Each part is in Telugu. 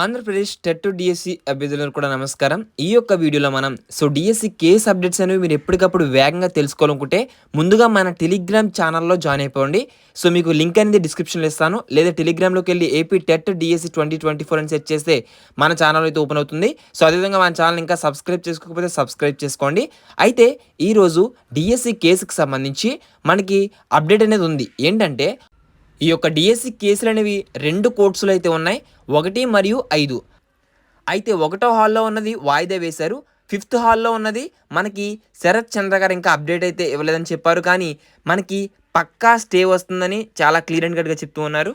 ఆంధ్రప్రదేశ్ టెట్ డిఎస్సి అభ్యర్థులకు కూడా నమస్కారం. ఈ యొక్క వీడియోలో మనం సో డిఎస్సి కేస్ అప్డేట్స్ అనేవి మీరు ఎప్పటికప్పుడు వేగంగా తెలుసుకోవాలనుకుంటే ముందుగా మన టెలిగ్రామ్ ఛానల్లో జాయిన్ అయిపోండి. సో మీకు లింక్ అనేది డిస్క్రిప్షన్లో ఇస్తాను. లేదా టెలిగ్రామ్లోకి వెళ్ళి AP TET DSC twenty twenty four అని సెర్చ్ చేస్తే మన ఛానల్ అయితే ఓపెన్ అవుతుంది. సో అదేవిధంగా మన ఛానల్ ఇంకా సబ్స్క్రైబ్ చేసుకోకపోతే సబ్స్క్రైబ్ చేసుకోండి. అయితే ఈరోజు డిఎస్సి కేసుకి సంబంధించి మనకి అప్డేట్ అనేది ఉంది. ఏంటంటే ఈ యొక్క డిఎస్సి కేసులు అనేవి రెండు కోర్సులు అయితే ఉన్నాయి. ఒకటి మరియు ఐదు. అయితే ఒకటో హాల్లో ఉన్నది వాయిదా వేశారు. ఫిఫ్త్ హాల్లో ఉన్నది మనకి శరత్ చంద్ర గారు ఇంకా అప్డేట్ అయితే ఇవ్వలేదని చెప్పారు. కానీ మనకి పక్కా స్టే వస్తుందని చాలా క్లియర్ అండ్ కట్గా చెప్తూ ఉన్నారు.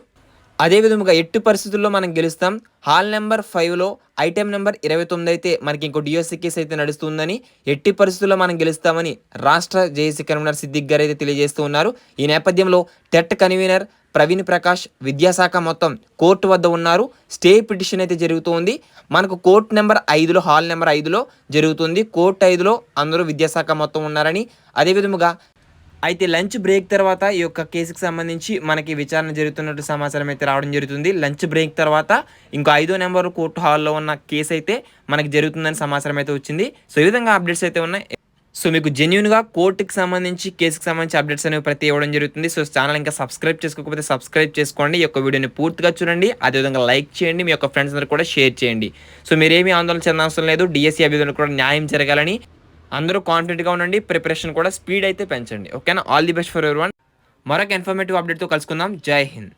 అదేవిధంగా ఎట్టి పరిస్థితుల్లో మనం గెలుస్తాం? హాల్ నెంబర్ ఫైవ్లో ఐటెం నెంబర్ ఇరవై తొమ్మిది అయితే మనకి ఇంకో డిఎస్సీ కేసు అయితే నడుస్తుందని ఎట్టి పరిస్థితుల్లో మనం గెలుస్తామని రాష్ట్ర జేఏసీ కన్వీనర్ సిద్దిక్ గారు అయితే తెలియజేస్తూ ఉన్నారు. ఈ నేపథ్యంలో టెట్ కన్వీనర్ ప్రవీణ్ ప్రకాష్ విద్యాశాఖ మొత్తం కోర్టు వద్ద ఉన్నారు. స్టే పిటిషన్ అయితే జరుగుతుంది. మనకు కోర్టు నెంబర్ ఐదులో హాల్ నెంబర్ ఐదులో జరుగుతుంది. కోర్టు ఐదులో అందరూ విద్యాశాఖ మొత్తం ఉన్నారని అదేవిధముగా అయితే లంచ్ బ్రేక్ తర్వాత ఈ యొక్క కేసుకు సంబంధించి మనకి విచారణ జరుగుతున్నట్టు సమాచారం అయితే రావడం జరుగుతుంది. లంచ్ బ్రేక్ తర్వాత ఇంకో ఐదో నెంబర్ కోర్టు హాల్లో ఉన్న కేసు అయితే మనకి జరుగుతుందని సమాచారం అయితే వచ్చింది. సో ఈ విధంగా అప్డేట్స్ అయితే ఉన్నాయి. సో మీకు జెన్యున్గా కోర్టుకి సంబంధించి కేసుకి సంబంధించి అప్డేట్స్ అనేవి ప్రతి ఇవ్వడం జరుగుతుంది. సో ఛానల్ ఇంకా సబ్స్క్రైబ్ చేసుకోకపోతే సబ్స్క్రైబ్ చేసుకోండి. ఈ యొక్క వీడియోని పూర్తిగా చూడండి. అదేవిధంగా లైక్ చేయండి. మీ యొక్క ఫ్రెండ్స్ అందరూ కూడా షేర్ చేయండి. సో మీరేమీ ఆందోళన చెందాల్సిన లేదు. డిఎస్సీ అభ్యర్థులకు కూడా న్యాయం జరగాలని అందరూ కాన్ఫిడెంట్గా ఉండండి ప్రిపరేషన్ కూడా స్పీడ్ అయితే పెంచండి. ఓకేనా all the best for every one మరొక ఇన్ఫర్మేటివ్ అప్డేట్తో కలుసుకుందాం. జై హింద్.